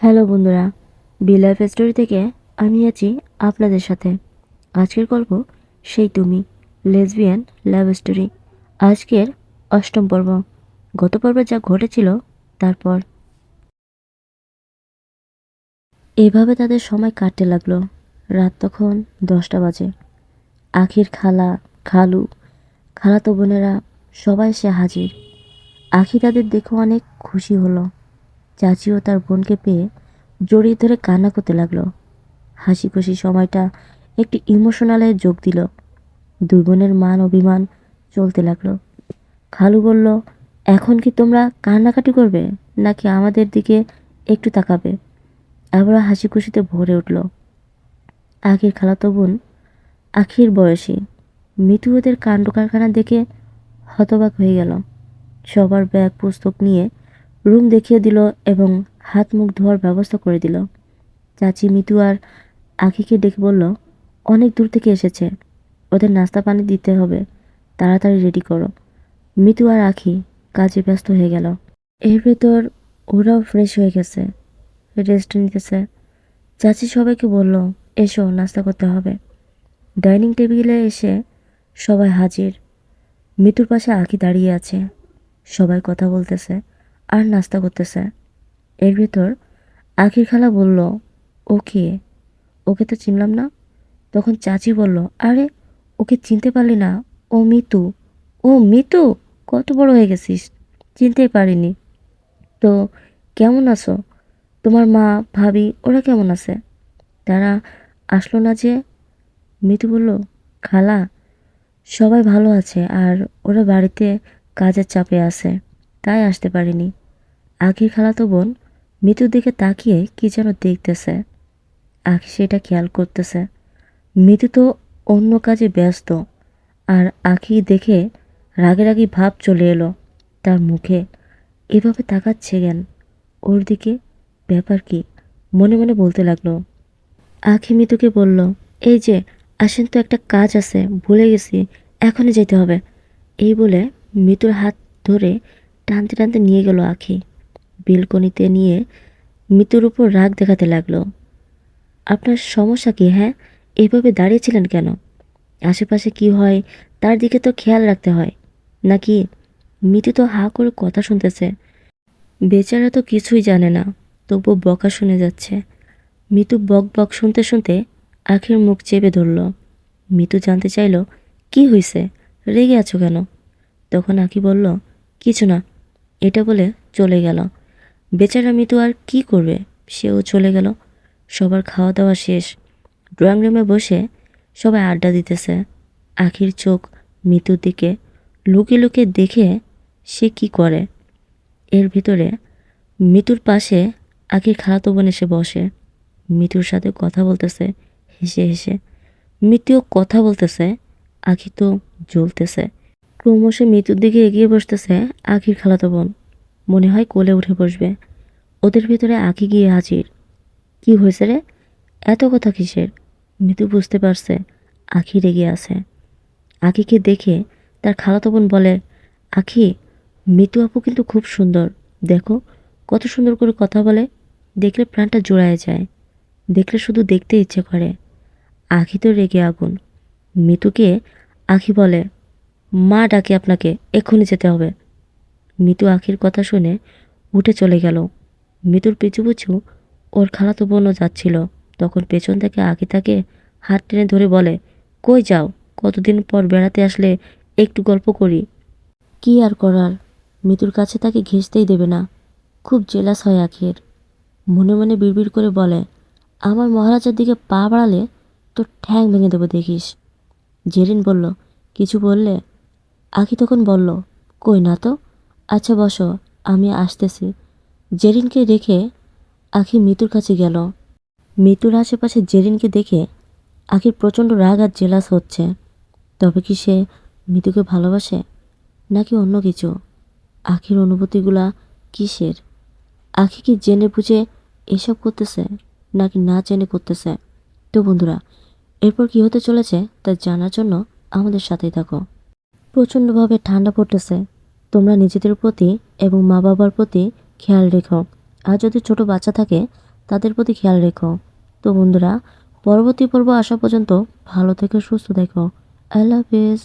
Hello বন্ধুরা, B life story থেকে আমি আছি আপনাদের সাথে। আজকের গল্প সেই তুমি, লেসবিয়ান লাভ স্টোরি। আজকের অষ্টম পর্ব। গত পর্বে যা ঘটেছিল, তারপর। এভাবে তাদের সময় কাটতে লাগল। রাত তখন দশটা বাজে। আখির খালা, খালু, খালাতো বোনেরা সবাই সে হাজির। আখি তাদের দেখে অনেক খুশি হলো। চাচিও তার বোনকে পেয়ে জড়িয়ে ধরে কান্না করতে লাগল। হাসি খুশি সময়টা একটি ইমোশনালে যোগ দিল। দুই বোনের মান অভিমান চলতে লাগল। খালু বলল, এখন কি তোমরা কান্নাকাটি করবে, নাকি আমাদের দিকে একটু তাকাবে? আবার হাসি খুশিতে ভরে উঠল। আখির খালাতো বোন আখির বয়সী। মিতু ওদের কাণ্ড কারখানা দেখে হতবাক হয়ে গেল। সবার ব্যাগ, পুস্তক নিয়ে রুম দেখিয়ে দিল এবং হাত মুখ ধোয়ার ব্যবস্থা করে দিল। চাচি মিতু আর আখিকে ডেকে বলল, অনেক দূর থেকে এসেছে। ওদের নাস্তা পানি দিতে হবে। তাড়াতাড়ি রেডি করো। মিতু আর আখি কাজে ব্যস্ত হয়ে গেল। এর ভেতর ওরাও ফ্রেশ হয়ে গেছে, রেস্ট নিতেছে। চাচি সবাইকে বলল, এসো, নাস্তা করতে হবে। ডাইনিং টেবিলে এসে সবাই হাজির। মিতুর পাশে আখি দাঁড়িয়ে আছে। সবাই কথা বলতেছে। আর নাস্তা করতেছে। এর ভেতর আখির খালা বলল ও কে ওকে তো চিনলাম না। তখন চাচি বলল, আরে, ওকে চিনতে পারলি না। ও মিতু। ও মিতু? কত বড় হয়ে গেছিস। চিনতেই পারিনি। তো কেমন আছো? তোমার মা, ভাবি, ওরা কেমন আছে? তারা আসলো না যে। মিতু বলল, খালা, সবাই ভালো আছে আর ওরা বাড়িতে কাজের চাপে আছে। তাই আসতে পারিনি। আখির খালাতো বোন মিতুর দিকে তাকিয়ে কি যেন দেখতেছে। আখি সেটা খেয়াল করতেছে। মিতু তো অন্য কাজে ব্যস্ত, আর আখি দেখে রাগে রাগি ভাব চলে এলো তার মুখে। এভাবে তাকাচ্ছে জ্ঞান ওর দিকে ব্যাপার কি? মনে মনে বলতে লাগল। আখি মিতুকে বলল, এই যে, আসেন তো, একটা কাজ আছে, ভুলে গেছি, এখনই যেতে হবে। এই বলে মিতুর হাত ধরে টানতে টানতে নিয়ে গেল আখি। বেলকনিতে নিয়ে মিতুর উপর রাগ দেখাতে লাগল। আপনার সমস্যা কি হ্যাঁ? এভাবে দাঁড়িয়েছিলেন কেন? আশেপাশে কি হয়, তার দিকে তো খেয়াল রাখতে হয়। নাকি মিতু তো হা করে কথা শুনতেছে? বেচারা তো কিছুই জানে না তবু বকা শুনে যাচ্ছে। মিতু বক বক শুনতে শুনতে আখির মুখ চেপে ধরল। মিতু জানতে চাইল, কি হয়েছে রেগে আছো কেন? তখন আখি বলল, কিছু না, এটা বলে চলে গেল। বেচারা মিতু আর কি করবে? সেও চলে গেল। সবার খাওয়া দাওয়া শেষ। ড্রয়িং রুমে বসে সবাই আড্ডা দিতেছে। আখির চোখ মিতুর দিকে লুকিয়ে লুকিয়ে দেখে সে কি করে। এর ভিতরে মিতুর পাশে আখির খালাতো বোন এসে বসে। মিতুর সাথে কথা বলতেছে, হেসে হেসে। মিতুও কথা বলতেছে, আখি তো জ্বলতেছে। ক্রমশ মৃত্যুর দিকে এগিয়ে বসতেছে আখির খালাতো বোন। মনে হয় কোলে উঠে বসবে। ওদের ভিতরে আখি গিয়ে হাজির। কি হয়েছে রে? এত কথা কিসের? মৃত্যু বুঝতে পারছে আখি রেগে আছে। আখিকে দেখে তার খালাতো বোন বলে আখি মিতু আপু কিন্তু খুব সুন্দর। দেখো, কত সুন্দর করে কথা বলে। দেখলে প্রাণটা জোড়ায় যায়। দেখলে শুধু দেখতে ইচ্ছে করে। আখি তো রেগে আগুন। মিতুকে আখি বলে, মা ডাকে আপনাকে, এক্ষুনি যেতে হবে। মিতু আখির কথা শুনে উঠে চলে গেল। মিতুর পিছু পিছু ওর খালাতো বোনও যাচ্ছিল। তখন পেছন থেকে আখি তাকে হাত টেনে ধরে বলে, কই যাও? কতদিন পর বেড়াতে আসলে একটু গল্প করি। কি আর করার? মিতুর কাছে তাকে ঘেঁষতেই দেবে না। খুব জেলাস হয় আখির। মনে মনে বিড়বিড় করে বলে, আমার মহারাজার দিকে পা বাড়ালে তো ঠ্যাং ভেঙে দেবো দেখিস। জেরিন বলল, কিছু বললে? আখি তখন বলল, কই না তো? আচ্ছা বসো, আমি আসতেছি। জেরিনকে রেখে আখি মিতুর কাছে গেল। মিতুর আশেপাশে জেরিনকে দেখে আখির প্রচণ্ড রাগ আর জেলাস হচ্ছে। তবে কি সে মিতুকে ভালোবাসে, নাকি অন্য কিছু? আখির অনুভূতিগুলা কিসের? আখি কি জেনে বুঝে এসব করতেছে, নাকি না জেনে করতেছে? তো বন্ধুরা, এরপর কি হতে চলেছে তা জানার জন্য আমাদের সাথেই থাকো। প্রচণ্ডভাবে ঠান্ডা পড়তেছে। তোমরা নিজেদের প্রতি এবং মা বাবার প্রতি খেয়াল রেখো। আর যদি ছোট বাচ্চা থাকে, তাদের প্রতি খেয়াল রেখো। তো বন্ধুরা, পরবর্তী পর্ব আসা পর্যন্ত ভালো থেকে, সুস্থ দেখো আই লাভ ইউজ